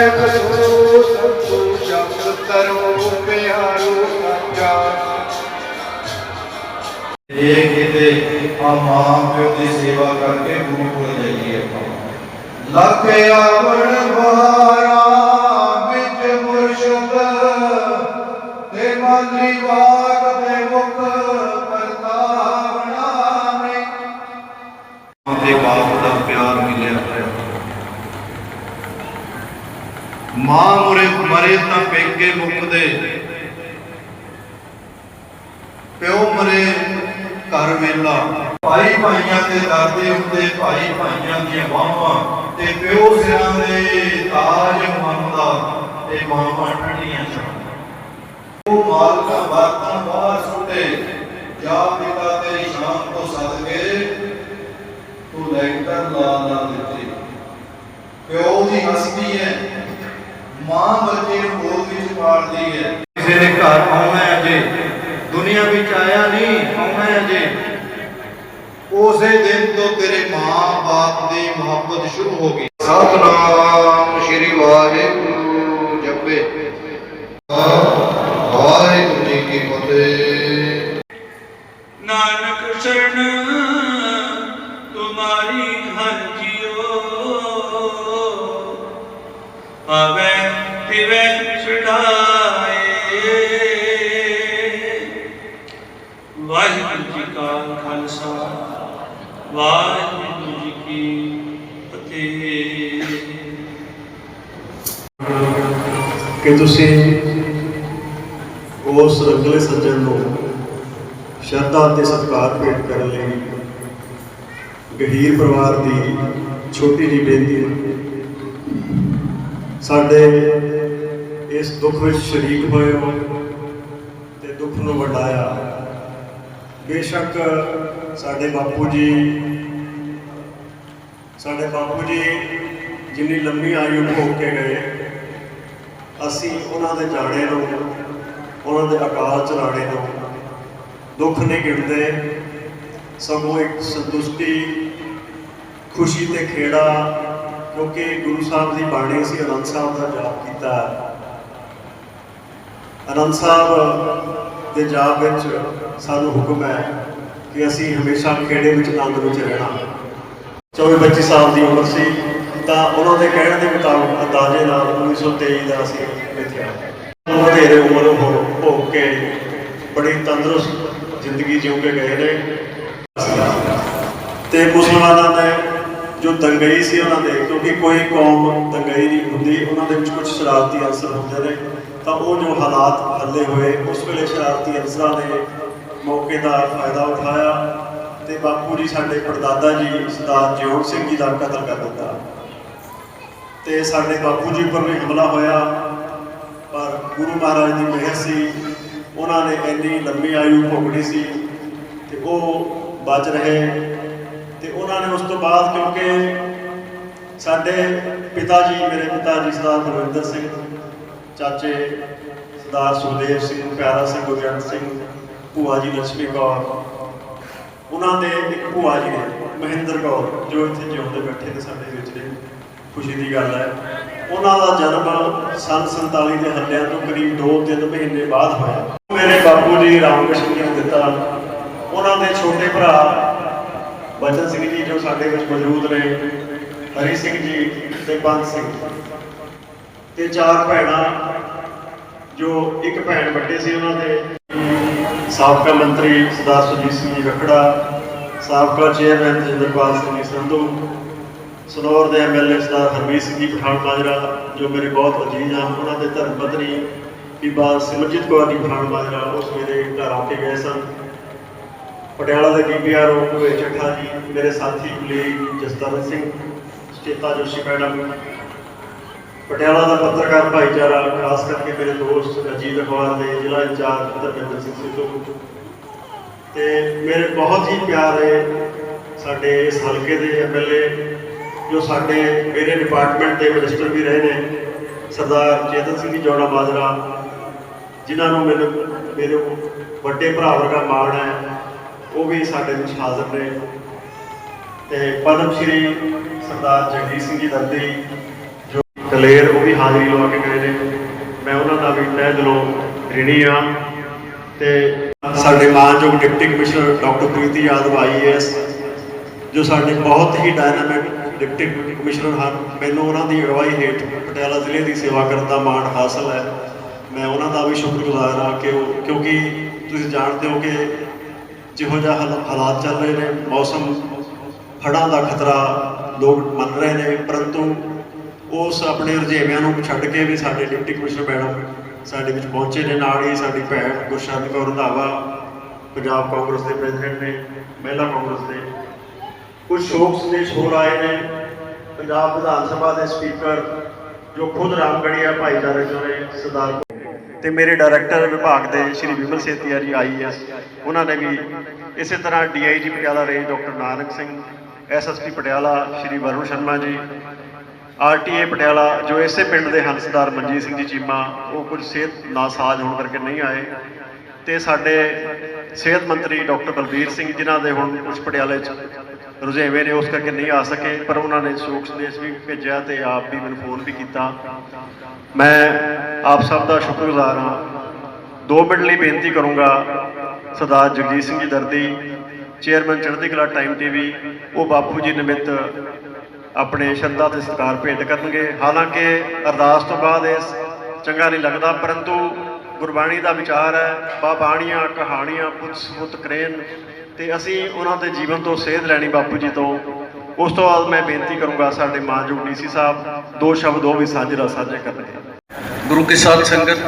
ਨਾਨਕ ਸੋ ਸ਼ਬਦ ਤਰੋ ਪਿਆਰੋ ਸਾਚਾ ਇਹ ਕਿਤੇ ਆ ਮਾਂ ਪਿਓ ਦੀ ਸੇਵਾ ਕਰਕੇ ਗੁਰੂ ਕੋਲ ਜਾਈਏ ਆਪਾਂ ਲੱਖ ਆਵਣ ਬਹਾਰਾ ਵਿੱਚ ਮੁਰਸ਼ਦ ਤੇ ਮਾਲੀ ਵਾਕ ਤੇ ਮੁਖ ਕਰਤਾਵਣਾ ਨੇ ਤੇ ਬਾਪ ਦਾ ਪਿਆਰ ਮਿਲਿਆ ਹੈ ਮਾਂ ਮੁਰੇ ਮਰੇ ਤਾਂ ਪੇਕੇ ਮੁਕਦੇ। ਪਿਓ ਮਰੇ ਘਰ ਵੇਲਾ ਭਾਈ ਭਾਈਆਂ ਦੇ ਦਾਦੇ ਹੁੰਦੇ, ਭਾਈ ਭਾਈਆਂ ਦੀਆਂ ਬਾਹਾਂ ਤੇ ਪਿਓ ਸਿਰਾਂ ਦੇ ਤਾਜ ਮੰਨਦਾ ਤੇ ਮਾਵਾਂ ਠੰਡੀਆਂ ਸਨ ਉਹ ਮਾਲਕਾ ਬਾਤਾਂ ਬਾਹਰ ਸੁੱਟੇ, ਜਾ ਪਿਤਾ ਤੇਰੀ ਸ਼ਾਨ ਤੋਂ ਸਦਕੇ, ਤੂੰ ਲੈਕਟਰ ਲਾ ਲਾ ਦਿੱਤੀ। ਪਿਓ ਦੀ ਹਸਤੀ ਹੈ ਮਾਂ ਬੱਚੇ ਨੂੰ ਗੋਦ ਵਿੱਚ ਪਾਲਦੀ ਹੈ। ਕਿਸੇ ਦੇ ਘਰ ਆਉਣਾ ਹੈ ਅਜੇ, ਦੁਨੀਆ ਵਿੱਚ ਆਇਆ ਨਹੀਂ, ਆਉਣਾ ਹੈ ਅਜੇ। ਉਸੇ ਦਿਨ ਤੋਂ ਤੇਰੇ ਮਾਂ ਬਾਪ ਦੀ ਮੁਹੱਬਤ ਸ਼ੁਰੂ ਹੋ ਗਈ। ਸਤਨਾਮ ਸ਼੍ਰੀ ਵਾਹਿਗੁਰੂ ਜਪੇ। ਵਾਹਿਗੁਰੂ ਜੀ ਕੀ ਫਤਿਹ। ਨਾਨਕ ਸ਼ਰਨ, ਤੁਮਾਰੀ ਹਰ ਪਾਵੇ ਪਿਵੇ ਛਡਾਏ। ਵਾਹਿਗੁਰੂ ਜੀ ਕਾ ਖਾਲਸਾ, ਵਾਹਿਗੁਰੂ ਜੀ ਕੀ ਫਤਿਹ। ਕਿ ਤੁਸੀਂ ਉਸ ਰੰਗਲੇ ਸੱਜਣ ਨੂੰ ਸ਼ਰਧਾ ਤੇ ਸਤਿਕਾਰ ਭੇਟ ਕਰਨ ਲਈ ਗਹੀਰ ਪਰਿਵਾਰ ਦੀ ਛੋਟੀ ਜਿਹੀ ਬੇਨਤੀ ਸਾਡੇ ਇਸ ਦੁੱਖ ਵਿੱਚ ਸ਼ਰੀਕ ਹੋਏ ਹੋ ਤੇ ਦੁੱਖ ਨੂੰ ਵਡਾਇਆ। ਬੇਸ਼ੱਕ ਸਾਡੇ ਬਾਪੂ ਜੀ, ਸਾਡੇ ਬਾਪੂ ਜੀ ਜਿੰਨੀ ਲੰਮੀ ਆਯੂ ਭੋਗ ਕੇ ਗਏ, ਅਸੀਂ ਉਹਨਾਂ ਦੇ ਜਾਣੇ ਨੂੰ, ਉਹਨਾਂ ਦੇ ਅਕਾਲ ਚਲਾਣੇ ਨੂੰ ਦੁੱਖ ਨਹੀਂ ਗਿਣਦੇ। ਸਗੋਂ ਇੱਕ ਸੰਤੁਸ਼ਟੀ, ਖੁਸ਼ੀ ਤੇ ਖੇੜਾ ਕਿਉਂਕਿ ਗੁਰੂ ਸਾਹਿਬ ਦੀ ਬਾਣੀ ਸੀ ਅਨੰਦ ਸਾਹਿਬ ਦਾ ਜਾਪ ਕੀਤਾ ਅਨੰਦ ਸਾਹਿਬ ਦੇ ਜਾਪ ਵਿੱਚ ਸਾਨੂੰ ਹੁਕਮ ਹੈ ਕਿ ਅਸੀਂ ਹਮੇਸ਼ਾ ਖੇੜੇ ਵਿੱਚ ਆਨੰਦ ਵਿੱਚ ਰਹਿਣਾ। 24 25 ਸਾਲ ਦੀ ਉਮਰ ਸੀ, ਤਾਂ ਉਹਨਾਂ ਦੇ ਕਹਿਣ ਦੇ ਮੁਤਾਬਕ ਅੰਦਾਜ਼ੇ ਨਾਲ 1923 ਦਾ ਅਸੀਂ ਇੱਥੇ ਆਏ ਵਧੇਰੇ ਉਮਰ ਹੋ ਭੋਗ ਕੇ ਬੜੀ ਤੰਦਰੁਸਤ ਜ਼ਿੰਦਗੀ ਜਿਉ ਕੇ ਗਏ ਨੇ। ਤੇ ਮੁਸਲਮਾਨਾਂ ਨੇ ਜੋ ਦੰਗਈ ਸੀ ਉਹਨਾਂ ਦੇ, ਕਿਉਂਕਿ ਕੋਈ ਕੌਮ ਦੰਗਈ ਨਹੀਂ ਹੁੰਦੀ, ਉਹਨਾਂ ਦੇ ਵਿੱਚ ਕੁਝ ਸ਼ਰਾਰਤੀ ਅਨਸਰ ਹੁੰਦੇ ਨੇ। ਤਾਂ ਉਹ ਜੋ ਹਾਲਾਤ ਹੱਲੇ ਹੋਏ, ਉਸ ਵੇਲੇ ਸ਼ਰਾਰਤੀ ਅਨਸਰਾਂ ਨੇ ਮੌਕੇ ਦਾ ਫਾਇਦਾ ਉਠਾਇਆ ਤੇ ਬਾਪੂ ਜੀ ਸਾਡੇ ਪੜਦਾਦਾ ਜੀ, ਸਰਦਾਰ ਜਿਉਣ ਸਿੰਘ ਜੀ ਦਾ ਕਤਲ ਕਰ ਦਿੱਤਾ। ਤੇ ਸਾਡੇ ਬਾਪੂ ਜੀ ਉੱਪਰ ਵੀ ਹਮਲਾ ਹੋਇਆ, ਪਰ ਗੁਰੂ ਮਹਾਰਾਜ ਦੀ ਮਿਹਰ ਸੀ। ਉਹਨਾਂ ਨੇ ਇੰਨੀ ਲੰਮੀ ਆਯੂ ਭੋਗਣੀ ਸੀ ਤੇ ਉਹ ਬਚ ਰਹੇ। ਤੇ ਉਹਨਾਂ ਨੇ ਉਸ ਤੋਂ ਬਾਅਦ ਕਿਉਂਕਿ ਸਾਡੇ ਪਿਤਾ ਜੀ, ਮੇਰੇ ਪਿਤਾ ਜੀ ਸਰਦਾਰ ਬਲਵਿੰਦਰ ਸਿੰਘ, ਚਾਚੇ ਸਰਦਾਰ ਸੁਖਦੇਵ ਸਿੰਘ, ਪਿਆਰਾ ਸਿੰਘ ਗੁਰਜੰਟ ਸਿੰਘ, ਭੂਆ ਜੀ ਲక్ష్ਮੀ ਕੌਰ, ਉਹਨਾਂ ਦੇ ਇੱਕ ਭੂਆ ਜੀ ਨੇ, ਮਹਿੰਦਰ ਕੌਰ, ਜੋ ਇੱਥੇ ਜਿਉਂਦੇ ਬੈਠੇ ਨੇ ਸਾਡੇ ਵਿੱਚ ਨੇ ਖੁਸ਼ੀ ਦੀ ਗੱਲ ਹੈ। ਉਹਨਾਂ ਦਾ ਜਨਮ ਸੰਨ 47 ਦੇ ਹੱਲਿਆਂ ਤੋਂ ਕਰੀਬ 2-3 ਮਹੀਨੇ ਬਾਅਦ ਹੋਇਆ। ਮੇਰੇ ਬਾਪੂ ਜੀ ਰਾਮਕ੍ਰਿਸ਼ਨ ਜੀ ਨੇ ਦਿੱਤਾ। ਉਹਨਾਂ ਦੇ ਛੋਟੇ ਭਰਾ ਬਚਨ ਸਿੰਘ ਜੀ ਜੋ ਸਾਡੇ ਵਿੱਚ ਮੌਜੂਦ ਨੇ, ਹਰੀ ਸਿੰਘ ਜੀ ਤੇ ਬੰਦ ਸਿੰਘ ਤੇ ਚਾਰ ਭੈਣਾਂ ਜੋ ਇੱਕ ਭੈਣ ਵੱਡੇ ਸੀ ਉਹਨਾਂ ਦੇ। ਸਾਬਕਾ ਮੰਤਰੀ ਸਰਦਾਰ ਸੁਜੀਤ ਸਿੰਘ ਜੀ ਰਖੜਾ, ਸਾਬਕਾ ਚੇਅਰਮੈਨ ਜਿੰਦਰਪਾਲ ਸਿੰਘ ਜੀ ਸੰਧੂ, ਸਨੌਰ ਦੇ ਐਮਐਲਏ ਸਰਦਾਰ ਹਰਮੀਤ ਸਿੰਘ ਜੀ ਪਠਾਨ ਮਾਜਰਾ ਜੋ ਮੇਰੇ ਬਹੁਤ ਅਜੀਜ਼ ਹਨ, ਉਹਨਾਂ ਦੇ ਧਰਮ ਪਤਨੀ ਬੀਬਾ ਸਿਮਰਜੀਤ ਕੌਰ ਜੀ ਪਠਾਨ ਮਾਜਰਾ ਉਸ ਮੇਰੇ ਘਰ ਆ ਕੇ ਗਏ ਸਨ। ਪਟਿਆਲਾ ਦੇ ਡੀਪੀਆਰਓ ਭੂਏ ਚੱਠਾ ਜੀ, ਮੇਰੇ ਸਾਥੀ ਕੁਲੀਗ ਜਸਤਰਨ ਸਿੰਘ ਸਟੇਤਾ ਜੋਸ਼ੀ ਮੈਡਮ, ਪਟਿਆਲਾ ਦਾ ਪੱਤਰਕਾਰ ਭਾਈਚਾਰਾ, ਖਾਸ ਕਰਕੇ ਮੇਰੇ ਦੋਸਤ ਅਜੀਤ ਅਖਬਾਰ ਦੇ ਜ਼ਿਲ੍ਹਾ ਇੰਚਾਰਜ ਧਰਮਿੰਦਰ ਸਿੰਘ ਸਿੱਧੂ। ਤੇ ਮੇਰੇ ਬਹੁਤ ਹੀ ਪਿਆਰੇ ਸਾਡੇ ਇਸ ਹਲਕੇ ਦੇ ਐਮਐਲਏ ਜੋ ਸਾਡੇ ਮੇਰੇ ਡਿਪਾਰਟਮੈਂਟ ਦੇ ਮਿਨਿਸਟਰ ਵੀ ਰਹੇ ਨੇ, ਸਰਦਾਰ ਚੇਤਨ ਸਿੰਘ ਜੀ ਜੋੜਾ ਮਾਜਰਾ ਜਿਨ੍ਹਾਂ ਨੂੰ ਮੈਨੂੰ ਮੇਰੇ ਵੱਡੇ ਭਰਾ ਵਰਗਾ ਮਾਣ ਹੈ। ਉਹ ਵੀ ਸਾਡੇ ਵਿੱਚ ਹਾਜ਼ਰ ਨੇ। ਤੇ ਪਦਮ ਸ਼੍ਰੀ ਸਰਦਾਰ ਜਗਜੀਤ ਸਿੰਘ ਜੀ ਦੰਦੀ ਜੋ ਦਲੇਰ ਉਹ ਵੀ ਹਾਜ਼ਰੀ ਲਵਾ ਕੇ ਗਏ ਨੇ। ਮੈਂ ਉਹਨਾਂ ਦਾ ਵੀ ਤਹਿ ਦਿਲੋਂ ਰਿਣੀ ਆ ਤੇ ਸਾਡੇ ਮਾਨਯੋਗ deputy commissioner doctor Preeti Yadav IAS ਜੋ ਸਾਡੇ ਬਹੁਤ ਹੀ ਡਾਇਨਾਮਿਕ ਡਿਪਟੀ ਕਮਿਸ਼ਨਰ ਹਨ, ਮੈਨੂੰ ਉਹਨਾਂ ਦੀ ਅਗਵਾਈ ਹੇਠ ਪਟਿਆਲਾ ਜ਼ਿਲ੍ਹੇ ਦੀ ਸੇਵਾ ਕਰਨ ਦਾ ਮਾਣ ਹਾਸਲ ਹੈ। ਮੈਂ ਉਹਨਾਂ ਦਾ ਵੀ ਸ਼ੁਕਰਗੁਜ਼ਾਰ ਹਾਂ ਕਿ ਉਹ ਕਿਉਂਕਿ ਤੁਸੀਂ ਜਾਣਦੇ ਹੋ ਕਿ ਜਿਹੋ ਜਿਹਾ ਹਾਲ- ਹਾਲਾਤ ਚੱਲ ਰਹੇ ਨੇ, ਮੌਸਮ ਹੜ੍ਹਾਂ ਦਾ ਖਤਰਾ ਲੋਕ ਮੰਨ ਰਹੇ ਨੇ, ਪਰੰਤੂ ਉਸ ਆਪਣੇ ਰੁਝੇਵਿਆਂ ਨੂੰ ਛੱਡ ਕੇ ਵੀ ਸਾਡੇ ਡਿਪਟੀ ਕਮਿਸ਼ਨਰ ਮੈਡਮ ਸਾਡੇ ਵਿੱਚ ਪਹੁੰਚੇ ਨੇ, ਨਾਲ ਹੀ ਸਾਡੀ ਭੈਣ ਗੁਰਸ਼ਰਨ ਕੌਰ ਰੰਧਾਵਾ, ਪੰਜਾਬ ਕਾਂਗਰਸ ਦੇ ਪ੍ਰੈਜ਼ੀਡੈਂਟ ਨੇ, ਮਹਿਲਾ ਕਾਂਗਰਸ ਦੇ। ਕੁਝ ਸ਼ੋਕ ਸੰਦੇਸ਼ ਹੋਰ ਆਏ ਨੇ, ਪੰਜਾਬ ਵਿਧਾਨ ਸਭਾ ਦੇ ਸਪੀਕਰ ਜੋ ਖੁਦ ਰਾਮਗੜੀਆ ਭਾਈਚਾਰੇ ਚੋਂ ਨੇ, ਸਰਦਾਰ ਤੇ ਮੇਰੇ ਡਾਇਰੈਕਟਰ ਵਿਭਾਗ ਦੇ ਸ਼੍ਰੀ ਵਿਮਲ ਸੇਤੀਆ ਜੀ ਆਈਐਸ ਉਹਨਾਂ ਨੇ ਵੀ ਇਸੇ ਤਰ੍ਹਾਂ DIG Patiala range doctor Nanak Singh SSP Patiala Shri Varun Sharma ji RTA Patiala, ਜੋ ਇਸੇ ਪਿੰਡ ਦੇ ਹਨ ਸਰਦਾਰ ਮਨਜੀਤ ਸਿੰਘ ਜੀ ਚੀਮਾ, ਉਹ ਕੁਝ ਸਿਹਤ ਨਾਸਾਜ਼ ਹੋਣ ਕਰਕੇ ਨਹੀਂ ਆਏ। ਤੇ ਸਾਡੇ ਸਿਹਤ ਮੰਤਰੀ ਡਾਕਟਰ ਬਲਬੀਰ ਸਿੰਘ ਜਿਨ੍ਹਾਂ ਦੇ ਹੁਣ ਕੁਝ ਪਟਿਆਲੇ 'ਚ ਰੁਝੇਵੇਂ ਨੇ ਉਸ ਕਰਕੇ ਨਹੀਂ ਆ ਸਕੇ, ਪਰ ਉਹਨਾਂ ਨੇ ਸ਼ੋਕ ਸੰਦੇਸ਼ ਵੀ ਭੇਜਿਆ ਤੇ ਆਪ ਵੀ ਮੈਨੂੰ ਫੋਨ ਵੀ ਕੀਤਾ। ਮੈਂ ਆਪ ਸਭ ਦਾ ਸ਼ੁਕਰਗੁਜ਼ਾਰ ਹਾਂ। ਦੋ ਮਿੰਟ ਲਈ ਬੇਨਤੀ ਕਰੂੰਗਾ ਸਰਦਾਰ ਜਗਜੀਤ ਸਿੰਘ ਜੀ ਦਰਦੀ, ਚੇਅਰਮੈਨ ਚੜ੍ਹਦੀ ਕਲਾ ਟਾਈਮ ਟੀਵੀ, ਉਹ ਬਾਪੂ ਜੀ ਨਿਮਿਤ ਆਪਣੇ ਸ਼ਰਧਾ ਤੇ ਸਤਿਕਾਰ ਭੇਟ ਕਰਨਗੇ। ਹਾਲਾਂਕਿ ਅਰਦਾਸ ਤੋਂ ਬਾਅਦ ਇਸ ਚੰਗਾ ਨਹੀਂ ਲੱਗਦਾ, ਪਰੰਤੂ ਗੁਰਬਾਣੀ ਦਾ ਵਿਚਾਰ ਹੈ ਬਾਬਾਣੀਆਂ ਕਹਾਣੀਆਂ ਪੁੱਤ ਸੁਤ ਕਰੇਨ ਤੇ ਅਸੀਂ ਉਹਨਾਂ ਦੇ ਜੀਵਨ ਤੋਂ ਸੇਧ ਲੈਣੀ ਬਾਪੂ ਜੀ ਤੋਂ। ਉਸ ਤੋਂ ਬਾਅਦ ਮੈਂ ਬੇਨਤੀ ਕਰੂੰਗਾ ਸਾਡੇ ਮਾਨਯੋਗ ਡੀਸੀ ਸਾਹਿਬ, ਦੋ ਸ਼ਬਦ ਉਹ ਵੀ ਸਾਂਝੇ ਸਾਂਝੇ ਕਰਨਗੇ। ਗੁਰੂ ਕੀ ਸਾਧ ਸੰਗਤ,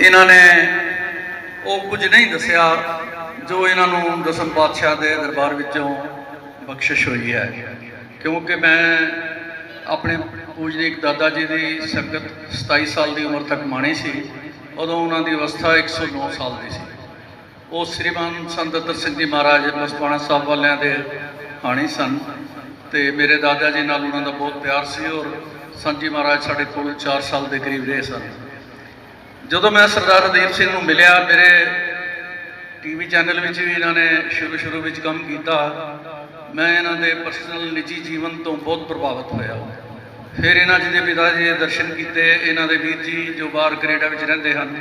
ਇਹਨਾਂ ਨੇ ਉਹ ਕੁਝ ਨਹੀਂ ਦੱਸਿਆ, ਜੋ ਇਹਨਾਂ ਨੂੰ ਦਸਮ ਪਾਤਸ਼ਾਹ ਦੇ ਦਰਬਾਰ ਵਿੱਚੋਂ ਬਖਸ਼ਿਸ਼ ਹੋਈ ਹੈ। ਕਿਉਂਕਿ ਮੈਂ ਆਪਣੇ ਪੂਜਨੀਕ ਦਾਦਾ ਜੀ ਦੀ ਸੰਗਤ 27 ਸਾਲ ਦੀ ਉਮਰ ਤੱਕ ਮਾਣੀ ਸੀ। ਉਦੋਂ ਉਹਨਾਂ ਦੀ ਅਵਸਥਾ 109 ਸਾਲ ਦੀ ਸੀ। ਉਹ ਸ੍ਰੀਮਾਨ ਸੰਤ ਦਤਰ ਸਿੰਘ ਜੀ ਮਹਾਰਾਜ ਮਸਤਾਨਾ ਸਾਹਿਬ ਵਾਲਿਆਂ ਦੇ ਹਾਣੀ ਸਨ ਤੇ ਮੇਰੇ ਦਾਦਾ ਜੀ ਨਾਲ ਉਹਨਾਂ ਦਾ ਬਹੁਤ ਪਿਆਰ ਸੀ ਔਰ ਸੰਤ ਜੀ ਮਹਾਰਾਜ ਸਾਡੇ ਕੋਲ 4 ਸਾਲ ਦੇ ਕਰੀਬ ਰਹੇ ਸਨ। ਜਦੋਂ ਮੈਂ ਸਰਦਾਰ ਹਰਦੀਪ ਸਿੰਘ ਨੂੰ ਮਿਲਿਆ, ਮੇਰੇ ਟੀਵੀ ਚੈਨਲ ਵਿੱਚ ਵੀ ਇਹਨਾਂ ਨੇ ਸ਼ੁਰੂ ਸ਼ੁਰੂ ਵਿੱਚ ਕੰਮ ਕੀਤਾ, ਮੈਂ ਇਹਨਾਂ ਦੇ ਪਰਸਨਲ ਨਿੱਜੀ ਜੀਵਨ ਤੋਂ ਬਹੁਤ ਪ੍ਰਭਾਵਿਤ ਹੋਇਆ। ਫਿਰ ਇਹਨਾਂ ਜੀ ਦੇ ਪਿਤਾ ਜੀ ਦੇ ਦਰਸ਼ਨ ਕੀਤੇ, ਇਹਨਾਂ ਦੇ ਵੀਰ ਜੀ ਜੋ ਬਾਹਰ ਕੈਨੇਡਾ ਵਿੱਚ ਰਹਿੰਦੇ ਹਨ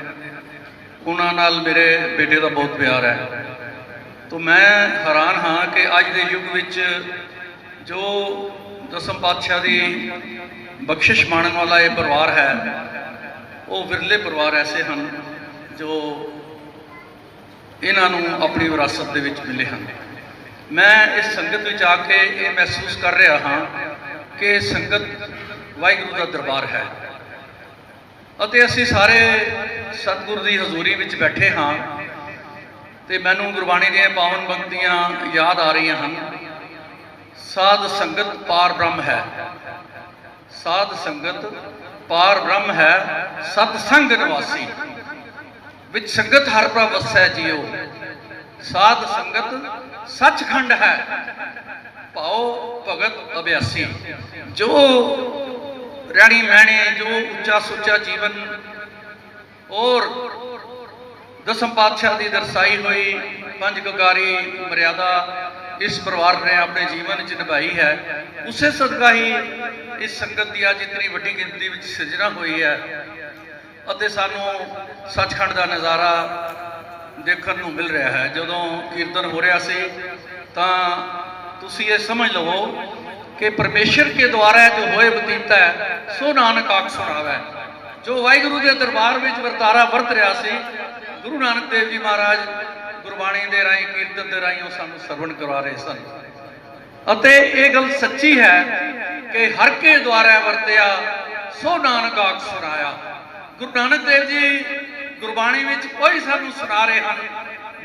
ਉਹਨਾਂ ਨਾਲ ਮੇਰੇ ਬੇਟੇ ਦਾ ਬਹੁਤ ਪਿਆਰ ਹੈ। ਤੋਂ ਮੈਂ ਹੈਰਾਨ ਹਾਂ ਕਿ ਅੱਜ ਦੇ ਯੁੱਗ ਵਿੱਚ ਜੋ ਦਸਮ ਪਾਤਸ਼ਾਹ ਦੀ ਬਖਸ਼ਿਸ਼ ਮਾਣਨ ਵਾਲਾ ਇਹ ਪਰਿਵਾਰ ਹੈ, ਉਹ ਵਿਰਲੇ ਪਰਿਵਾਰ ਐਸੇ ਹਨ ਜੋ ਇਹਨਾਂ ਨੂੰ ਆਪਣੀ ਵਿਰਾਸਤ ਦੇ ਵਿੱਚ ਮਿਲੇ ਹਨ। ਮੈਂ ਇਸ ਸੰਗਤ ਵਿੱਚ ਆ ਕੇ ਇਹ ਮਹਿਸੂਸ ਕਰ ਰਿਹਾ ਹਾਂ ਕਿ ਸੰਗਤ ਵਾਹਿਗੁਰੂ ਦਾ ਦਰਬਾਰ ਹੈ। ਅਤੇ ਅਸੀਂ ਸਾਰੇ ਸਤਿਗੁਰੂ ਦੀ ਹਜ਼ੂਰੀ ਵਿੱਚ ਬੈਠੇ ਹਾਂ ਤੇ ਮੈਨੂੰ ਗੁਰਬਾਣੀ ਦੀਆਂ ਪਾਵਨ ਪੰਕਤੀਆਂ ਯਾਦ ਆ ਰਹੀਆਂ ਹਨ। ਸਾਧ ਸੰਗਤ ਪਾਰ ਬ੍ਰਹਮ ਹੈ। ਸਾਧ ਸੰਗਤ ਪਾਰ ਬ੍ਰਹਮ ਹੈ, ਸਤ ਸੰਗ ਨਿਵਾਸੀ ਵਿੱਚ ਸੰਗਤ ਹਰ ਪ੍ਰਭ ਵਸੈ ਜੀਓ। ਸਾਧ ਸੰਗਤ ਸੱਚਖੰਡ ਹੈ। ਪਾਓ ਭਗਤ ਅਭਿਆਸੀ। ਜੋ ਰਹਿਣੀ ਮਹਿਣੇ ਜੋ ਉੱਚਾ ਸੁੱਚਾ ਜੀਵਨ ਔਰ ਦਸਮ ਪਾਤਸ਼ਾਹ ਦੀ ਦਰਸਾਈ ਹੋਈ ਪੰਜ ਕਕਾਰੀ ਮਰਿਆਦਾ ਇਸ ਪਰਿਵਾਰ ਨੇ ਆਪਣੇ ਜੀਵਨ ਵਿੱਚ ਨਿਭਾਈ ਹੈ। ਉਸੇ ਸਦਕਾ ਹੀ ਇਸ ਸੰਗਤ ਦੀ ਅੱਜ ਇਤਨੀ ਵੱਡੀ ਗਿਣਤੀ ਵਿੱਚ ਸਿਰਜਣਾ ਹੋਈ ਹੈ ਅਤੇ ਸਾਨੂੰ ਸੱਚਖੰਡ ਦਾ ਨਜ਼ਾਰਾ ਦੇਖਣ ਨੂੰ ਮਿਲ ਰਿਹਾ ਹੈ। ਜਦੋਂ ਕੀਰਤਨ ਹੋ ਰਿਹਾ ਸੀ ਤਾਂ ਤੁਸੀਂ ਇਹ ਸਮਝ ਲਵੋ ਕਿ ਪਰਮੇਸ਼ਰ ਕੇ ਦੁਆਰਾ ਜੋ ਹੋਏ ਬਤੀਤਾ ਹੈ, ਸੋ ਨਾਨਕ ਆਖ ਸੁਣਾਵੇ ਜੋ ਵਾਹਿਗੁਰੂ ਦੇ ਦਰਬਾਰ ਵਿੱਚ ਵਰਤਾਰਾ ਵਰਤ ਰਿਹਾ ਸੀ, ਗੁਰੂ ਨਾਨਕ ਦੇਵ ਜੀ ਮਹਾਰਾਜ ਗੁਰਬਾਣੀ ਦੇ ਰਾਹੀਂ, ਕੀਰਤਨ ਦੇ ਰਾਹੀਂ ਉਹ ਸਾਨੂੰ ਸਰਵਣ ਕਰਵਾ ਰਹੇ ਸਨ। ਅਤੇ ਇਹ ਗੱਲ ਸੱਚੀ ਹੈ ਕਿ ਹਰ ਕੇ ਦੁਆਰਾ ਵਰਤਿਆ, ਸੋ ਨਾਨਕ ਆਖ ਸੁਣਾਇਆ। ਗੁਰੂ ਨਾਨਕ ਦੇਵ ਜੀ ਗੁਰਬਾਣੀ ਵਿੱਚ ਕੋਈ ਸਾਨੂੰ ਸੁਣਾ ਰਹੇ ਹਨ,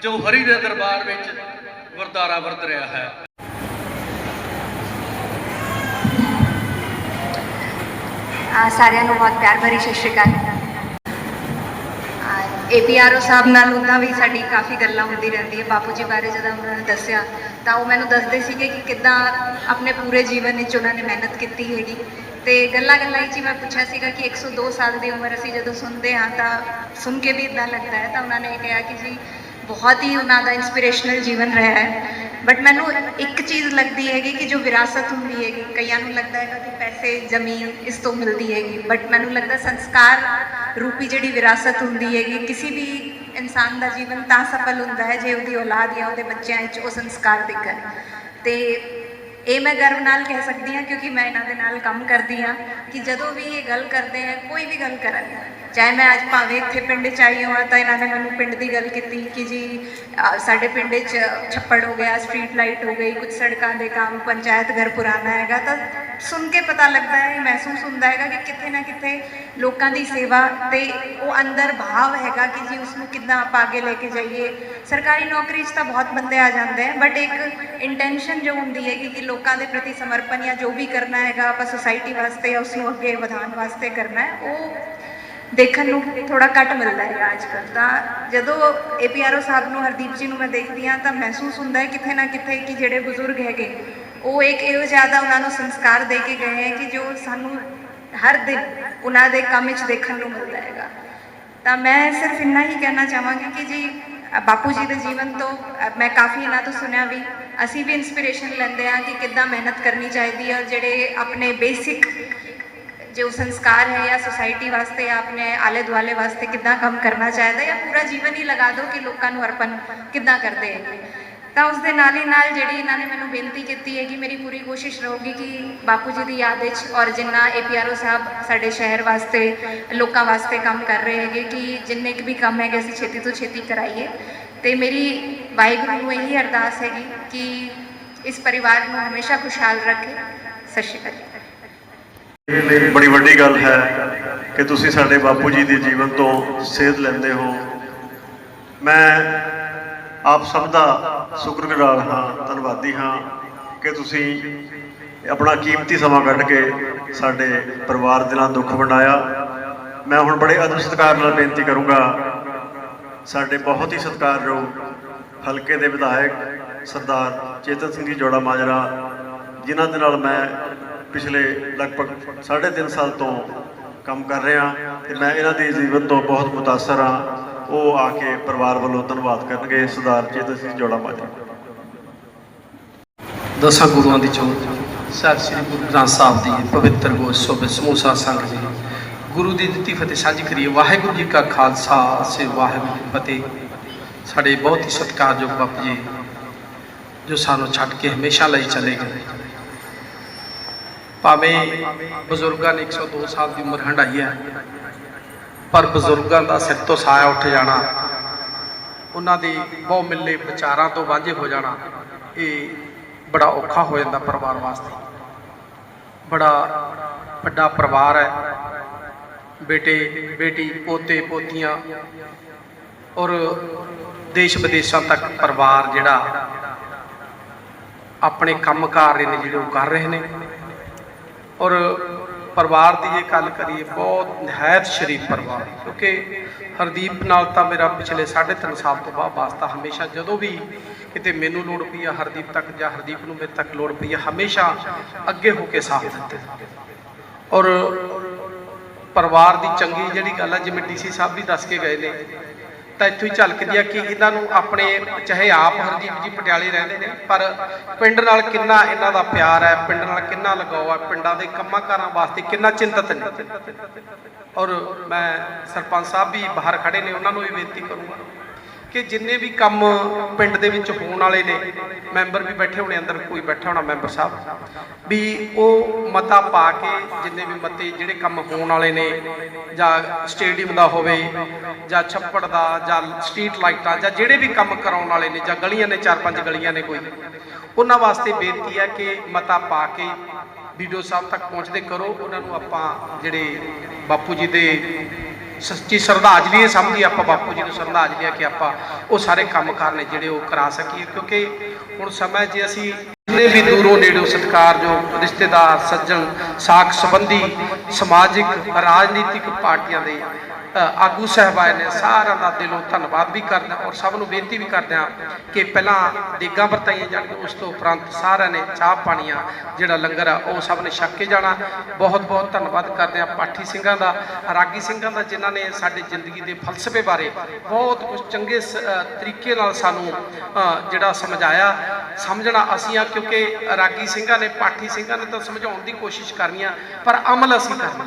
ਜੋ ਹਰੀ ਦੇ ਦਰਬਾਰ ਵਿੱਚ ਵਰਤਾਰਾ ਵਰਤ ਰਿਹਾ ਹੈ। ਸਾਰਿਆਂ ਨੂੰ ਬਹੁਤ ਪਿਆਰ ਭਰੀ ਸਤਿ ਸ਼੍ਰੀ ਅਕਾਲ। ਏਪੀਆਰਓ ਸਾਹਿਬ ਨਾਲ ਉਹਨਾਂ ਵੀ ਸਾਡੀ ਕਾਫੀ ਗੱਲਾਂ ਹੁੰਦੀ ਰਹਿੰਦੀ ਹੈ। ਬਾਪੂ ਜੀ ਬਾਰੇ ਜਦੋਂ ਉਹਨਾਂ ਨੇ ਦੱਸਿਆ, ਤਾਂ ਉਹ ਮੈਨੂੰ ਦੱਸਦੇ ਸੀਗੇ ਕਿ ਕਿੱਦਾਂ ਆਪਣੇ ਪੂਰੇ ਜੀਵਨ ਵਿੱਚ ਉਹਨਾਂ ਨੇ ਮਿਹਨਤ ਕੀਤੀ ਹੈਗੀ। ਤੇ ਗੱਲਾਂ ਗੱਲਾਂ ਵਿੱਚ ਹੀ ਮੈਂ ਪੁੱਛਿਆ ਸੀਗਾ ਕਿ 102 ਸਾਲ ਦੀ ਉਮਰ ਅਸੀਂ ਜਦੋਂ ਸੁਣਦੇ ਹਾਂ, ਤਾਂ ਸੁਣ ਕੇ ਵੀ ਇਦਾਂ ਲੱਗਦਾ ਹੈ। ਤਾਂ ਉਹਨਾਂ ਨੇ ਕਿਹਾ ਕਿ ਜੀ, ਬਹੁਤ ਹੀ ਉਹਨਾਂ ਦਾ ਇਨਸਪੀਰੇਸ਼ਨਲ ਜੀਵਨ ਰਿਹਾ ਹੈ। ਬਟ ਮੈਨੂੰ ਇੱਕ ਚੀਜ਼ ਲੱਗਦੀ ਹੈਗੀ ਕਿ ਜੋ ਵਿਰਾਸਤ ਹੁੰਦੀ ਹੈਗੀ, ਕਈਆਂ ਨੂੰ ਲੱਗਦਾ ਹੈਗਾ ਕਿ ਪੈਸੇ, ਜ਼ਮੀਨ ਇਸ ਤੋਂ ਮਿਲਦੀ ਹੈਗੀ। ਬਟ ਮੈਨੂੰ ਲੱਗਦਾ ਸੰਸਕਾਰ ਰੂਪੀ ਜਿਹੜੀ ਵਿਰਾਸਤ ਹੁੰਦੀ ਹੈਗੀ, ਕਿਸੇ ਵੀ ਇਨਸਾਨ ਦਾ ਜੀਵਨ ਤਾਂ ਸਫਲ ਹੁੰਦਾ ਹੈ ਜੇ ਉਹਦੀ ਔਲਾਦ ਜਾਂ ਉਹਦੇ ਬੱਚਿਆਂ ਵਿੱਚ ਉਹ ਸੰਸਕਾਰ ਦਿਖਣ। ਤੇ ਇਹ ਮੈਂ ਗਰਵ ਨਾਲ ਕਹਿ ਸਕਦੀ ਹਾਂ, ਕਿਉਂਕਿ ਮੈਂ ਇਹਨਾਂ ਦੇ ਨਾਲ ਕੰਮ ਕਰਦੀ ਹਾਂ, ਕਿ ਜਦੋਂ ਵੀ ਇਹ ਗੱਲ ਕਰਦੇ ਆ, ਕੋਈ ਵੀ ਗੱਲ ਕਰਨ। ਚਾਹੇ ਮੈਂ ਅੱਜ ਭਾਵੇਂ ਇੱਥੇ ਪਿੰਡ ਚ ਆਈ ਹਾਂ ਤਾਂ ਇਹਨਾਂ ਨੇ ਮੈਨੂੰ ਪਿੰਡ ਦੀ ਗੱਲ ਕੀਤੀ ਕਿ ਜੀ ਸਾਡੇ ਪਿੰਡ 'ਚ ਛੱਪੜ ਹੋ ਗਿਆ ਸਟਰੀਟ ਲਾਈਟ ਹੋ ਗਈ ਕੁਝ ਸੜਕਾਂ ਦੇ ਕੰਮ, ਪੰਚਾਇਤ ਘਰ ਪੁਰਾਣਾ ਹੈਗਾ, ਤਾਂ ਸੁਣ ਕੇ ਪਤਾ ਲੱਗਦਾ ਹੈ, ਮਹਿਸੂਸ ਹੁੰਦਾ ਹੈਗਾ ਕਿ ਕਿਤੇ ਨਾ ਕਿਤੇ ਲੋਕਾਂ ਦੀ ਸੇਵਾ ਤੇ ਉਹ ਅੰਦਰ ਭਾਵ ਹੈਗਾ ਕਿ ਜੀ ਉਸ ਨੂੰ ਕਿੱਦਾਂ ਆਪਾਂ ਅੱਗੇ ਲੈ ਕੇ ਜਾਈਏ। ਸਰਕਾਰੀ ਨੌਕਰੀ 'ਚ ਤਾਂ ਬਹੁਤ ਬੰਦੇ ਆ ਜਾਂਦੇ ਆ ਬਟ ਇੱਕ ਇੰਟੈਂਸ਼ਨ ਜੋ ਹੁੰਦੀ ਹੈ ਕਿ ਲੋਕਾਂ ਦੇ ਪ੍ਰਤੀ ਸਮਰਪਣ ਜਾਂ ਜੋ ਵੀ ਕਰਨਾ ਹੈਗਾ, ਆਪਾਂ ਸੁਸਾਇਟੀ ਵਾਸਤੇ ਜਾਂ ਉਸ ਨੂੰ ਅੱਗੇ ਵਧਾਉਣ ਵਾਸਤੇ ਕਰਨਾ ਹੈ, ਉਹ ਦੇਖਣ ਨੂੰ ਥੋੜਾ ਘੱਟ ਮਿਲਦਾ ਹੈਗਾ ਅੱਜ ਕੱਲ੍ਹ ਤਾਂ ਜਦੋਂ ਏਪੀਆਰਓ ਸਾਹਿਬ ਨੂੰ, ਹਰਦੀਪ ਜੀ ਨੂੰ ਮੈਂ ਦੇਖਦੀ ਹਾਂ ਤਾਂ ਮਹਿਸੂਸ ਹੁੰਦਾ ਹੈ ਕਿਤੇ ਨਾ ਕਿਤੇ ਕਿ ਜਿਹੜੇ ਬਜ਼ੁਰਗ ਹੈਗੇ, ਉਹ ਇੱਕ ਇਹੋ ਜ਼ਿਆਦਾ ਉਹਨਾਂ ਨੂੰ ਸੰਸਕਾਰ ਦੇ ਕੇ ਗਏ ਹੈ ਕਿ ਜੋ ਸਾਨੂੰ ਹਰ ਦਿਨ ਉਹਨਾਂ ਦੇ ਕੰਮ ਵਿੱਚ ਦੇਖਣ ਨੂੰ ਮਿਲਦਾ ਹੈਗਾ। ਤਾਂ ਮੈਂ ਸਿਰਫ ਇੰਨਾ ਹੀ ਕਹਿਣਾ ਚਾਹਾਂਗੀ ਕਿ ਜੀ ਬਾਪੂ ਜੀ ਦੇ ਜੀਵਨ ਤੋਂ ਮੈਂ ਕਾਫੀ ਇਹਨਾਂ ਤੋਂ ਸੁਣਿਆ ਵੀ ਅਸੀਂ ਵੀ ਇਨਸਪੀਰੇਸ਼ਨ ਲੈਂਦੇ ਹਾਂ ਕਿ ਕਿੱਦਾਂ ਮਿਹਨਤ ਕਰਨੀ ਚਾਹੀਦੀ ਹੈ ਔਰ ਜਿਹੜੇ ਆਪਣੇ ਬੇਸਿਕ ਜੋ ਸੰਸਕਾਰ ਹੈ ਜਾਂ ਸੋਸਾਇਟੀ ਵਾਸਤੇ ਜਾਂ ਆਪਣੇ ਆਲੇ ਦੁਆਲੇ ਵਾਸਤੇ ਕਿੱਦਾਂ ਕੰਮ ਕਰਨਾ ਚਾਹੀਦਾ ਜਾਂ ਪੂਰਾ ਜੀਵਨ ਹੀ ਲਗਾ ਦਿਓ ਕਿ ਲੋਕਾਂ ਨੂੰ ਅਰਪਣ ਕਿੱਦਾਂ ਕਰਦੇ ਹੈਗੇ ਤਾਂ ਉਸ ਦੇ ਨਾਲ ਹੀ ਨਾਲ ਜਿਹੜੀ ਇਹਨਾਂ ਨੇ ਮੈਨੂੰ ਬੇਨਤੀ ਕੀਤੀ ਹੈ ਕਿ ਮੇਰੀ ਪੂਰੀ ਕੋਸ਼ਿਸ਼ ਰਹੂਗੀ ਕਿ ਬਾਪੂ ਜੀ ਦੀ ਯਾਦ ਵਿੱਚ ਔਰ ਜਿੰਨਾ ਏਪੀਆਰਓ ਸਾਹਿਬ ਸਾਡੇ ਸ਼ਹਿਰ ਵਾਸਤੇ, ਲੋਕਾਂ ਵਾਸਤੇ ਕੰਮ ਕਰ ਰਹੇ ਹੈਗੇ ਕਿ ਜਿੰਨੇ ਕੁ ਵੀ ਕੰਮ ਹੈਗੇ ਅਸੀਂ ਛੇਤੀ ਤੋਂ ਛੇਤੀ ਕਰਾਈਏ। ਤੇ ਮੇਰੀ ਵਾਹਿਗੁਰੂ ਨੂੰ ਇਹੀ ਅਰਦਾਸ ਹੈਗੀ ਕਿ ਇਸ ਪਰਿਵਾਰ ਨੂੰ ਹਮੇਸ਼ਾ ਖੁਸ਼ਹਾਲ ਰੱਖੇ। ਸਤਿ ਸ਼੍ਰੀ ਅਕਾਲ ਬੜੀ ਵੱਡੀ ਗੱਲ ਹੈ ਕਿ ਤੁਸੀਂ ਸਾਡੇ ਬਾਪੂ ਜੀ ਦੇ ਜੀਵਨ ਤੋਂ ਸੇਧ ਲੈਂਦੇ ਹੋ। ਮੈਂ ਆਪ ਸਭ ਦਾ ਸ਼ੁਕਰਗੁਜ਼ਾਰ ਹਾਂ, ਧੰਨਵਾਦੀ ਹਾਂ ਕਿ ਤੁਸੀਂ ਆਪਣਾ ਕੀਮਤੀ ਸਮਾਂ ਕੱਢ ਕੇ ਸਾਡੇ ਪਰਿਵਾਰ ਦੇ ਨਾਲ ਦੁੱਖ ਵੰਡਾਇਆ। ਮੈਂ ਹੁਣ ਬੜੇ ਅਦਬ ਸਤਿਕਾਰ ਨਾਲ ਬੇਨਤੀ ਕਰੂੰਗਾ, ਸਾਡੇ ਬਹੁਤ ਹੀ ਸਤਿਕਾਰਯੋਗ ਹਲਕੇ ਦੇ ਵਿਧਾਇਕ ਸਰਦਾਰ ਚੇਤਨ ਸਿੰਘ ਜੀ ਜੋੜਾ ਮਾਜਰਾ, ਜਿਨ੍ਹਾਂ ਦੇ ਨਾਲ ਮੈਂ ਪਿਛਲੇ ਲਗਭਗ 3.5 ਸਾਲ ਤੋਂ ਕੰਮ ਕਰ ਰਿਹਾ ਤੇ ਮੈਂ ਇਹਨਾਂ ਦੇ ਜੀਵਨ ਤੋਂ ਬਹੁਤ ਮੁਤਾਸਰ ਹਾਂ। ਉਹ ਆ ਕੇ ਪਰਿਵਾਰ ਵੱਲੋਂ ਧੰਨਵਾਦ ਕਰਨਗੇ। ਸਰਦਾਰ ਚੇਤਨ ਸਿੰਘ ਜੋੜਾ ਮਾਜਰਾ। ਦਸਾਂ ਗੁਰੂਆਂ ਦੀ ਚੋਣ ਸਾਹਿਬ ਸ੍ਰੀ ਗੁਰੂ ਗ੍ਰੰਥ ਸਾਹਿਬ ਦੀ ਪਵਿੱਤਰ ਗੋਸ਼ ਸੋਭੇ ਸਮੂਹ ਸਾਧ ਸੰਗਤ ਜੀ। ਗੁਰੂ ਦੀ ਦਿੱਤੀ ਫਤਿਹ ਸਾਂਝੀ ਕਰੀਏ। ਵਾਹਿਗੁਰੂ ਜੀ ਕਾ ਖਾਲਸਾ ਸੇ ਵਾਹਿਗੁਰੂ ਜੀ ਫਤਿਹ। ਸਾਡੇ ਬਹੁਤ ਹੀ ਸਤਿਕਾਰਯੋਗ ਬਾਪੂ ਜੀ, ਜੋ ਸਾਨੂੰ ਛੱਡ ਕੇ ਹਮੇਸ਼ਾ ਲਈ ਚਲੇ ਗਏ। ਭਾਵੇਂ ਬਜ਼ੁਰਗਾਂ ਨੇ 102 ਸਾਲ ਦੀ ਉਮਰ ਹੰਢਾਈ ਹੈ, ਪਰ ਬਜ਼ੁਰਗਾਂ ਦਾ ਸਿਰ ਤੋਂ ਸਾਇਆ ਉੱਠ ਜਾਣਾ, ਉਹਨਾਂ ਦੇ ਬਹੁ ਮਿੱਲੇ ਵਿਚਾਰਾਂ ਤੋਂ ਵਾਂਝੇ ਹੋ ਜਾਣਾ, ਇਹ ਬੜਾ ਔਖਾ ਹੋ ਜਾਂਦਾ ਪਰਿਵਾਰ ਵਾਸਤੇ। ਬੜਾ ਵੱਡਾ ਪਰਿਵਾਰ ਹੈ। ਬੇਟੇ, ਬੇਟੀ, ਪੋਤੇ, ਪੋਤੀਆਂ ਔਰ ਦੇਸ਼ ਵਿਦੇਸ਼ਾਂ ਤੱਕ ਪਰਿਵਾਰ ਜਿਹੜਾ ਆਪਣੇ ਕੰਮਕਾਰ ਨੇ ਜਿਹੜੇ ਉਹ ਕਰ ਰਹੇ ਨੇ। ਔਰ ਪਰਿਵਾਰ ਦੀ ਜੇ ਗੱਲ ਕਰੀਏ, ਬਹੁਤ ਨਿਹਾਇਤ ਸ਼ਰੀਫ ਪਰਿਵਾਰ। ਕਿਉਂਕਿ ਹਰਦੀਪ ਨਾਲ ਤਾਂ ਮੇਰਾ ਪਿਛਲੇ 3.5 ਸਾਲ ਤੋਂ ਬਾਅਦ ਵਾਸਤਾ ਹਮੇਸ਼ਾ ਜਦੋਂ ਵੀ ਕਿਤੇ ਮੈਨੂੰ ਲੋੜ ਪਈ ਆ ਹਰਦੀਪ ਤੱਕ ਜਾਂ ਹਰਦੀਪ ਨੂੰ ਮੇਰੇ ਤੱਕ ਲੋੜ ਪਈ ਆ, ਹਮੇਸ਼ਾ ਅੱਗੇ ਹੋ ਕੇ ਸਾਥ ਦਿੱਤੇ। ਔਰ ਪਰਿਵਾਰ ਦੀ ਚੰਗੀ ਜਿਹੜੀ ਗੱਲ ਆ, ਜਿਵੇਂ ਡੀਸੀ ਸਾਹਿਬ ਵੀ ਦੱਸ ਕੇ ਗਏ ਨੇ ਤਾਂ ਇੱਥੋਂ ਹੀ ਝਲਕਦੀ ਆ ਕਿ ਇਹਨਾਂ ਨੂੰ ਆਪਣੇ, ਚਾਹੇ ਆਪ ਹਰਦੀਪ ਜੀ ਪਟਿਆਲੇ ਰਹਿੰਦੇ ਨੇ, ਪਰ ਪਿੰਡ ਨਾਲ ਕਿੰਨਾ ਇਹਨਾਂ ਦਾ ਪਿਆਰ ਹੈ, ਪਿੰਡ ਨਾਲ ਕਿੰਨਾ ਲਗਾਓ ਹੈ, ਪਿੰਡਾਂ ਦੇ ਕੰਮਾਂ ਕਾਰਾਂ ਵਾਸਤੇ ਕਿੰਨਾ ਚਿੰਤਤ ਨੇ। ਔਰ ਮੈਂ ਸਰਪੰਚ ਸਾਹਿਬ ਵੀ ਬਾਹਰ ਖੜੇ ਨੇ, ਉਹਨਾਂ ਨੂੰ ਵੀ ਬੇਨਤੀ ਕਰੂੰਗਾ। ਕਿ ਜਿੰਨੇ ਵੀ ਕੰਮ ਪਿੰਡ ਦੇ ਵਿੱਚ ਹੋਣ ਵਾਲੇ ਨੇ, ਮੈਂਬਰ ਵੀ ਬੈਠੇ ਹੋਣੇ, ਅੰਦਰ ਕੋਈ ਬੈਠਾ ਹੋਣਾ ਮੈਂਬਰ ਸਾਹਿਬ, ਵੀ ਉਹ ਮਤਾ ਪਾ ਕੇ ਜਿੰਨੇ ਵੀ ਮਤੇ, ਜਿਹੜੇ ਕੰਮ ਹੋਣ ਵਾਲੇ ਨੇ, ਜਾਂ ਸਟੇਡੀਅਮ ਦਾ ਹੋਵੇ, ਜਾਂ ਛੱਪੜ ਦਾ, ਜਾਂ ਸਟਰੀਟ ਲਾਈਟਾਂ, ਜਾਂ ਜਿਹੜੇ ਵੀ ਕੰਮ ਕਰਾਉਣ ਵਾਲੇ ਨੇ, ਜਾਂ ਗਲੀਆਂ ਨੇ, ਚਾਰ ਪੰਜ ਗਲੀਆਂ ਨੇ ਕੋਈ, ਉਹਨਾਂ ਵਾਸਤੇ ਬੇਨਤੀ ਹੈ ਕਿ ਮਤਾ ਪਾ ਕੇ ਵੀਡੀਓ ਸਾਹਿਬ ਤੱਕ ਪਹੁੰਚਦੇ ਕਰੋ। ਉਹਨਾਂ ਨੂੰ ਆਪਾਂ ਜਿਹੜੇ ਬਾਪੂ ਜੀ ਦੇ ਸੱਚੀ ਸ਼ਰਧਾਂਜਲੀ ਸਮਝੀ ਆਪਾਂ ਬਾਪੂ ਜੀ ਨੂੰ, ਸ਼ਰਧਾਂਜਲੀ ਆ ਕਿ ਆਪਾਂ ਉਹ ਸਾਰੇ ਕੰਮ ਕਰਨੇ ਜਿਹੜੇ ਉਹ ਕਰਾ ਸਕੀਏ। ਕਿਉਂਕਿ ਹੁਣ ਸਮਾਂ ਜੇ ਅਸੀਂ ਜਿੰਨੇ ਵੀ ਦੂਰੋਂ ਨੇੜੋਂ ਸਤਿਕਾਰਯੋਗ ਰਿਸ਼ਤੇਦਾਰ, ਸੱਜਣ, ਸਾਖ ਸੰਬੰਧੀ ਸਮਾਜਿਕ, ਰਾਜਨੀਤਿਕ ਪਾਰਟੀਆਂ ਦੇ ਆਗੂ ਸਾਹਿਬਾਨ ਨੇ ਸਾਰਿਆਂ ਦਾ ਦਿਲੋਂ ਧੰਨਵਾਦ ਵੀ ਕਰਦਾ ਔਰ ਸਭ ਨੂੰ ਬੇਨਤੀ ਵੀ ਕਰਦਾ ਕਿ ਪਹਿਲਾਂ ਦੇਗਾਂ ਵਰਤਾਈਆਂ ਜਾਣਗੀਆਂ ਉਸ ਤੋਂ ਉਪਰੰਤ ਸਾਰਿਆਂ ਨੇ ਚਾਹ ਪਾਣੀਆਂ, ਜਿਹੜਾ ਲੰਗਰ ਆ, ਉਹ ਸਭ ਨੇ ਛਕ ਕੇ ਜਾਣਾ। ਬਹੁਤ ਬਹੁਤ ਧੰਨਵਾਦ ਕਰਦੇ ਆ ਪਾਠੀ ਸਿੰਘਾਂ ਦਾ, ਰਾਗੀ ਸਿੰਘਾਂ ਦਾ, ਜਿਨ੍ਹਾਂ ਨੇ ਸਾਡੀ ਜ਼ਿੰਦਗੀ ਦੇ ਫਲਸਫੇ ਬਾਰੇ ਬਹੁਤ ਕੁਝ ਚੰਗੇ ਸ- ਤਰੀਕੇ ਨਾਲ ਸਾਨੂੰ ਜਿਹੜਾ ਸਮਝਾਇਆ। ਸਮਝਣਾ ਅਸੀਂ ਆ ਕਿਉਂਕਿ ਰਾਗੀ ਸਿੰਘਾਂ ਨੇ, ਪਾਠੀ ਸਿੰਘਾਂ ਨੇ ਤਾਂ ਸਮਝਾਉਣ ਦੀ ਕੋਸ਼ਿਸ਼ ਕਰਨੀ ਆ, ਪਰ ਅਮਲ ਅਸੀਂ ਕਰਨਾ।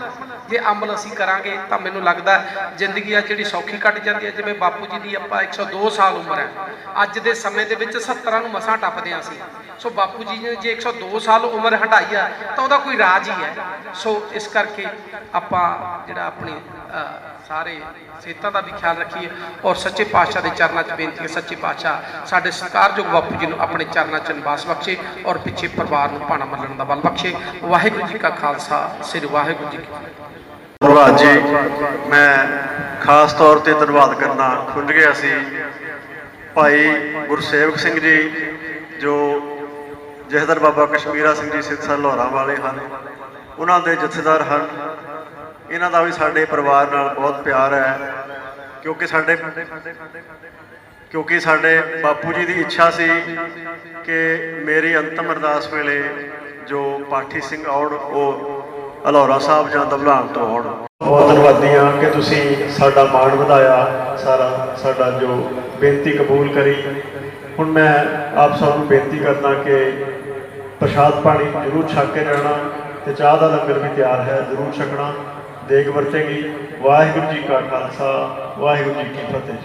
ਜੇ ਅਮਲ ਅਸੀਂ ਕਰਾਂਗੇ ਤਾਂ ਮੈਨੂੰ ਲੱਗਦਾ ਜ਼ਿੰਦਗੀ ਆ ਜਿਹੜੀ ਸੌਖੀ ਕੱਟ ਜਾਂਦੀ ਹੈ ਜਿਵੇਂ ਬਾਪੂ ਜੀ ਦੀ ਆਪਾਂ 102 ਸਾਲ ਉਮਰ ਹੈ। ਅੱਜ ਦੇ ਸਮੇਂ ਦੇ ਵਿੱਚ 70 ਨੂੰ ਮਸਾਂ ਟੱਪਦੇ ਹਾਂ ਅਸੀਂ। ਸੋ ਬਾਪੂ ਜੀ ਨੇ ਜੇ 102 ਸਾਲ ਉਮਰ ਹਟਾਈ ਆ, ਤਾਂ ਉਹਦਾ ਕੋਈ ਰਾਜ ਹੀ ਹੈ। ਸੋ ਇਸ ਕਰਕੇ ਆਪਾਂ ਜਿਹੜਾ ਆਪਣੀ ਸਾਰੇ ਸਿਹਤਾਂ ਦਾ ਵੀ ਖਿਆਲ ਰੱਖੀਏ ਔਰ ਸੱਚੇ ਪਾਤਸ਼ਾਹ ਦੇ ਚਰਨਾਂ 'ਚ ਬੇਨਤੀ ਹੈ, ਸੱਚੇ ਪਾਤਸ਼ਾਹ ਸਾਡੇ ਸਤਿਕਾਰਯੋਗ ਬਾਪੂ ਜੀ ਨੂੰ ਆਪਣੇ ਚਰਨਾਂ 'ਚ ਨਿਵਾਸ ਬਖਸ਼ੇ ਔਰ ਪਿੱਛੇ ਪਰਿਵਾਰ ਨੂੰ ਭਾਣਾ ਮੰਨਣ ਦਾ ਬਲ ਬਖਸ਼ੇ। ਵਾਹਿਗੁਰੂ ਜੀ ਕਾ ਖਾਲਸਾ, ਸ੍ਰੀ ਵਾਹਿਗੁਰੂ ਜੀ ਕੀ ਫਤਿਹ। ਪ੍ਰਭਾਤ ਜੀ, ਮੈਂ ਖਾਸ ਤੌਰ ਤੇ ਧੰਨਵਾਦ ਕਰਨਾ ਖੁੱਲ ਗਿਆ ਸੀ ਭਾਈ ਗੁਰਸੇਵਕ ਸਿੰਘ ਜੀ, ਜੋ ਜਹਦਰ ਬਾਬਾ ਕਸ਼ਮੀਰਾ ਸਿੰਘ ਜੀ ਸਿੱਧਸਰ ਲਾਹੌਰਾਂ ਵਾਲੇ ਹਨ। ਉਹਨਾਂ ਦੇ ਜਥੇਦਾਰ ਹਨ। ਇਹਨਾਂ ਦਾ ਵੀ ਸਾਡੇ ਪਰਿਵਾਰ ਨਾਲ ਬਹੁਤ ਪਿਆਰ ਹੈ। ਕਿਉਂਕਿ ਸਾਡੇ ਕਿਉਂਕਿ ਸਾਡੇ ਬਾਪੂ ਜੀ ਦੀ ਇੱਛਾ ਸੀ ਕਿ ਮੇਰੀ ਅੰਤਮ ਅਰਦਾਸ ਵੇਲੇ ਜੋ ਪਾਠੀ ਸਿੰਘ ਆਉਣ ਉਹ ਅਲੌਰਾ ਸਾਹਿਬ ਜਾਂ ਦਬਲਾਨ ਤੋਂ ਆਉਣ। ਬਹੁਤ ਧੰਨਵਾਦੀ ਹਾਂ ਕਿ ਤੁਸੀਂ ਸਾਡਾ ਮਾਣ ਵਧਾਇਆ, ਸਾਰਾ ਸਾਡਾ ਜੋ ਬੇਨਤੀ ਕਬੂਲ ਕਰੀ। ਹੁਣ ਮੈਂ ਆਪ ਸਭ ਨੂੰ ਬੇਨਤੀ ਕਰਦਾ ਕਿ ਪ੍ਰਸ਼ਾਦ ਪਾਣੀ ਜ਼ਰੂਰ ਛਕ ਕੇ ਜਾਣਾ ਤੇ ਚਾਹ ਦਾ ਲੰਗਰ ਵੀ ਤਿਆਰ ਹੈ, ਜ਼ਰੂਰ ਛਕਣਾ। ਦੇਗ ਵਰਤੇਗੀ। ਵਾਹਿਗੁਰੂ ਜੀ ਕਾ ਖਾਲਸਾ, ਵਾਹਿਗੁਰੂ ਜੀ ਕੀ ਫਤਿਹ